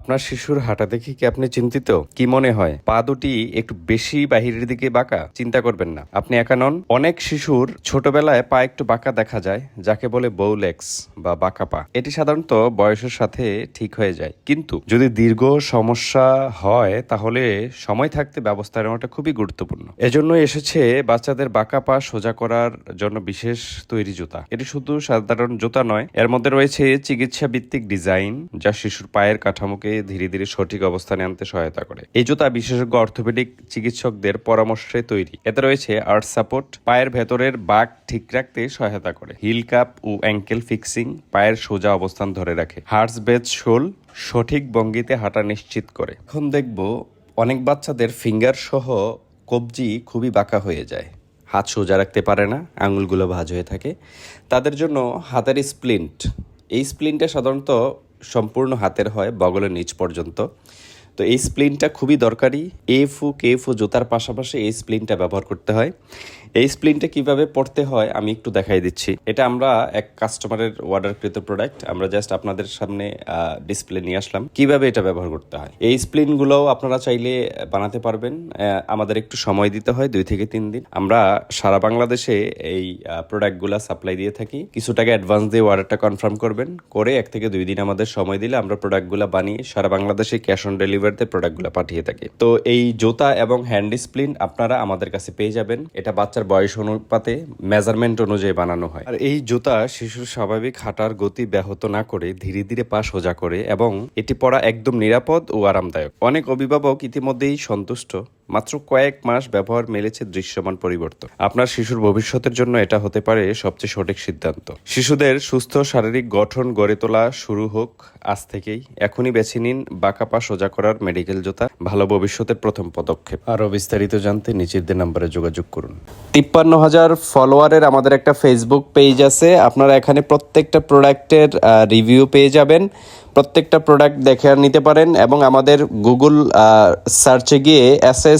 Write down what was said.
আপনার শিশুর হাঁটা দেখে কি আপনি চিন্তিত? কি মনে হয়? পা দুটি একটু বেশি বাহিরের দিকে বাঁকা? চিন্তা করবেন না। আপনি একা নন। অনেক শিশুর ছোটবেলায় পা একটু বাঁকা দেখা যায়, যাকে বলে বৌলেক্স বা বাঁকা পা। এটি সাধারণত বয়সের সাথে ঠিক হয়ে যায়। কিন্তু যদি দীর্ঘ সমস্যা হয়, তাহলে সময় থাকতে ব্যবস্থা নেওয়াটা খুবই গুরুত্বপূর্ণ। এজন্য এসেছে বাচ্চাদের বাঁকা পা সোজা করার জন্য বিশেষ তৈরি জুতা। এটি শুধু সাধারণ জুতা নয়, এর মধ্যে রয়েছে চিকিৎসা ভিত্তিক ডিজাইন, যা শিশুর পায়ের কাঠামোকে ধীরে ধীরে সঠিক অবস্থানে আনতে সহায়তা করে। এই জুতা বিশেষজ্ঞ অর্থোপেডিক চিকিৎসকদের পরামর্শে তৈরি। এতে রয়েছে আর্ট সাপোর্ট, পায়ের ভেতরের বাঘ ঠিক রাখতে সহায়তা করে। হিল কাপ ও অ্যাঙ্কেল ফিক্সিং পায়ের সোজা অবস্থান ধরে রাখে। হার্স বেজ শোল সঠিক ভঙ্গিতে হাঁটা নিশ্চিত করে। এখন দেখব অনেক বাচ্চাদের ফিঙ্গার সহ কবজি খুবই বাঁকা হয়ে যায়। হাত সোজা রাখতে পারে না, আঙুলগুলো ভাজ হয়ে থাকে। তাদের জন্য হাতের স্প্লিন্ট। এই স্প্লিনটা সাধারণত সম্পূর্ণ হাতের হয় বগলের নিচ পর্যন্ত। তো এই স্প্লিনটা খুবই দরকারি। এফ ও কেফ ও জুতার পাশাপাশি এই স্প্লিনটা ব্যবহার করতে হয়। এই স্প্লিনটা কীভাবে পড়তে হয় আমি একটু দেখাই দিচ্ছি। এটা আমরা এক কাস্টমারের অর্ডারকৃত প্রোডাক্ট আমরা জাস্ট আপনাদের সামনে ডিসপ্লে নিয়ে আসলাম। কীভাবে এটা ব্যবহার করতে হয়? এই স্প্লিনগুলোও আপনারা চাইলে বানাতে পারবেন। আমাদের একটু সময় দিতে হয়, দুই থেকে তিন দিন। আমরা সারা বাংলাদেশে এই প্রোডাক্টগুলো সাপ্লাই দিয়ে থাকি। কিছু টাকা অ্যাডভান্স দিয়ে অর্ডারটা কনফার্ম করবেন। করে এক থেকে দুই দিন আমাদের সময় দিলে আমরা প্রোডাক্টগুলো বানিয়ে সারা বাংলাদেশে ক্যাশ অন ডেলিভারিতে প্রোডাক্টগুলো পাঠিয়ে থাকি। তো এই জুতা এবং হ্যান্ড স্প্লিন আপনারা আমাদের কাছে পেয়ে যাবেন। এটা বাচ্চার বয়স অনুপাতে মেজারমেন্ট অনুযায়ী বানানো হয়। আর এই জুতা শিশুর স্বাভাবিক হাঁটার গতি ব্যাহত না করে ধীরে ধীরে পা সোজা করে এবং এটি পরা একদম নিরাপদ ও আরামদায়ক। অনেক অভিভাবক ইতিমধ্যেই সন্তুষ্ট। মাত্র কয়েক মাস ব্যবহার মেলেছে দৃশ্যমান পরিবর্তন। আপনার শিশুর ভবিষ্যতের জন্য এটা হতে পারে সবচেয়ে সঠিক সিদ্ধান্ত। শিশুদের সুস্থ শারীরিক গঠন গড়ে তোলা শুরু হোক আজ থেকেই। এখনই বেছে নিন বাঁকা পা সোজা করার মেডিকেল জুতা। ভালো ভবিষ্যতের প্রথম পদক্ষেপ। আরও বিস্তারিত জানতে নিচের নাম্বারে যোগাযোগ করুন। তিপ্পান্ন হাজার ফলোয়ারের আমাদের একটা ফেসবুক পেজ আছে। আপনারা এখানে প্রত্যেকটা প্রোডাক্টের রিভিউ পেয়ে যাবেন। প্রত্যেকটা প্রোডাক্ট দেখে নিতে পারেন এবং আমাদের গুগল সার্চে গিয়ে এস এস